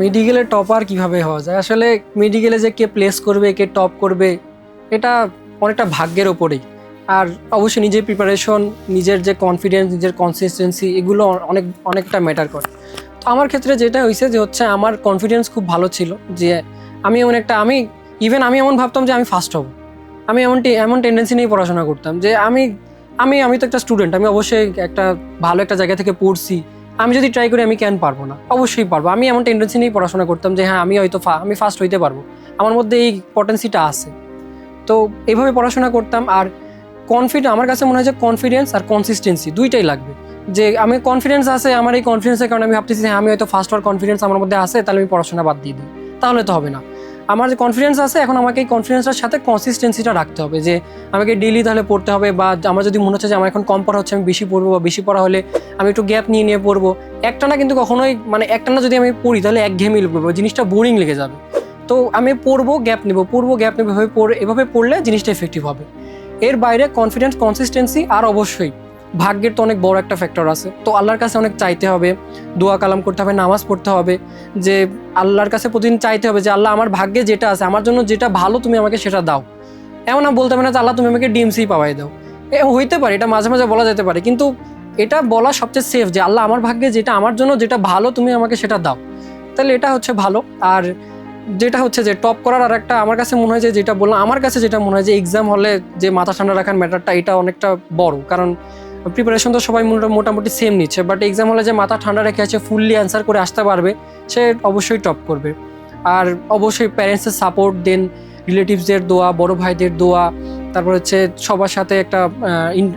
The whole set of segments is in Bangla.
মেডিকেলে টপার কীভাবে হওয়া যায়? আসলে মেডিকেলে যে কে প্লেস করবে, কে টপ করবে, এটা অনেকটা ভাগ্যের ওপরেই আর অবশ্যই নিজের প্রিপারেশন নিজের যে কনফিডেন্স নিজের কনসিস্টেন্সি এগুলো অনেক, অনেকটা ম্যাটার করে। তো আমার ক্ষেত্রে যেটা হয়েছে যে হচ্ছে আমার কনফিডেন্স খুব ভালো ছিল যে আমি এমন একটা, আমি ইভেন আমি এমন ভাবতাম যে আমি ফার্স্ট হব। আমি এমন এমন টেন্ডেন্সি নিয়ে পড়াশোনা করতাম যে আমি আমি আমি তো একটা স্টুডেন্ট আমি অবশ্যই একটা ভালো একটা জায়গা থেকে পড়ছি। আমি যদি ট্রাই করি, আমি কেন পারব না? অবশ্যই পারব। আমি এমন টেন্ডেন্সি নিয়েই পড়াশোনা করতাম যে হ্যাঁ আমি হয়তো আমি ফার্স্ট হইতে পারব। আমার মধ্যে এই পটেন্সিটা আছে। তো এইভাবে পড়াশোনা করতাম আর কনফিডেন্স আমার কাছে মনে হয় যে কনফিডেন্স আর কনসিস্টেন্সি দুইটাই লাগবে। যে আমি কনফিডেন্স আছে, আমার এই কনফিডেন্সের কারণে আমি ভাবতেছি হ্যাঁ আমি হয়তো ফার্স্ট হওয়ার কনফিডেন্স আমার মধ্যে আছে, তাহলে আমি পড়াশোনা বাদ দিয়ে দিই। তাহলে তো হবে না। আমার যে কনফিডেন্স আছে, এখন আমাকে এই কনফিডেন্সটার সাথে কনসিস্টেন্সিটা রাখতে হবে যে আমাকে ডেলি তাহলে পড়তে হবে বা আমার যদি মনে হচ্ছে যে আমার এখন কম পড়া হচ্ছে, আমি বেশি পড়ব বা বেশি পড়া হলে আমি একটু গ্যাপ নিয়ে নিয়ে পড়ব, একটা না কিন্তু কখনোই মানে একটা না যদি আমি পড়ি তাহলে এক ঘেয়েমি লাগবে জিনিসটা বোরিং লেগে যাবে। তো আমি পড়ব গ্যাপ নেব, পড়ব গ্যাপ নেব, এভাবে পড়ে, এভাবে পড়লে জিনিসটা এফেক্টিভ হবে। এর বাইরে কনফিডেন্স কনসিস্টেন্সি আর অবশ্যই ভাগ্যের তো অনেক বড় একটা ফ্যাক্টর আছে। তো আল্লাহর কাছে অনেক চাইতে হবে, দোয়া কালাম করতে হবে, নামাজ পড়তে হবে, যে আল্লাহর কাছে প্রতিদিন চাইতে হবে যে, আল্লাহ, আমার ভাগ্যে যেটা আছে, আমার জন্য যেটা ভালো তুমি আমাকে সেটা দাও। এমন না বলতে হবে না যে, আল্লাহ, তুমি আমাকে ডিমসি পাওয়াই দাও। এ, হইতে পারে, এটা মাঝে মাঝে বলা যেতে পারে, কিন্তু এটা বলা সবচেয়ে সেফ যে, আল্লাহ, আমার ভাগ্যে যেটা, আমার জন্য যেটা ভালো তুমি আমাকে সেটা দাও। তাহলে এটা হচ্ছে ভালো। আর যেটা হচ্ছে যে টপ করার আর একটা আমার কাছে মনে হয় যে, যেটা বললাম, আমার কাছে যেটা মনে হয় যে এক্সাম হলে যে মাথা ঠান্ডা রাখার ম্যাটারটা এটা অনেকটা বড়। কারণ প্রিপারেশন তো সবাই মোটা- মোটামুটি সেম নিচ্ছে বাট এক্সাম হলে যে মাথা ঠান্ডা রেখে আছে ফুললি অ্যান্সার করে আসতে পারবে, সে অবশ্যই টপ করবে। আর অবশ্যই প্যারেন্টসের সাপোর্ট দেন রিলেটিভসদের দোয়া, বড় ভাইদের দোয়া, তারপর হচ্ছে সবার সাথে একটা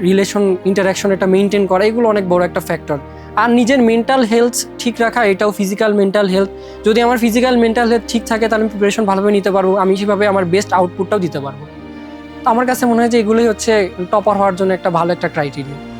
রিলেশন ইন্টারাকশন একটা মেনটেন করা, এগুলো অনেক বড় একটা ফ্যাক্টর আর নিজের মেন্টাল হেলথ ঠিক রাখা, এটাও ফিজিক্যাল মেন্টাল হেলথ যদি আমার ফিজিক্যাল মেন্টাল হেলথ ঠিক থাকে, তাহলে আমি প্রিপারেশন ভালোভাবে নিতে পারব, আমি সেভাবে আমার বেস্ট আউটপুটটাও দিতে পারব। তো আমার কাছে মনে হয় যে এগুলোই হচ্ছে টপার হওয়ার জন্য একটা ভালো একটা ক্রাইটেরিয়া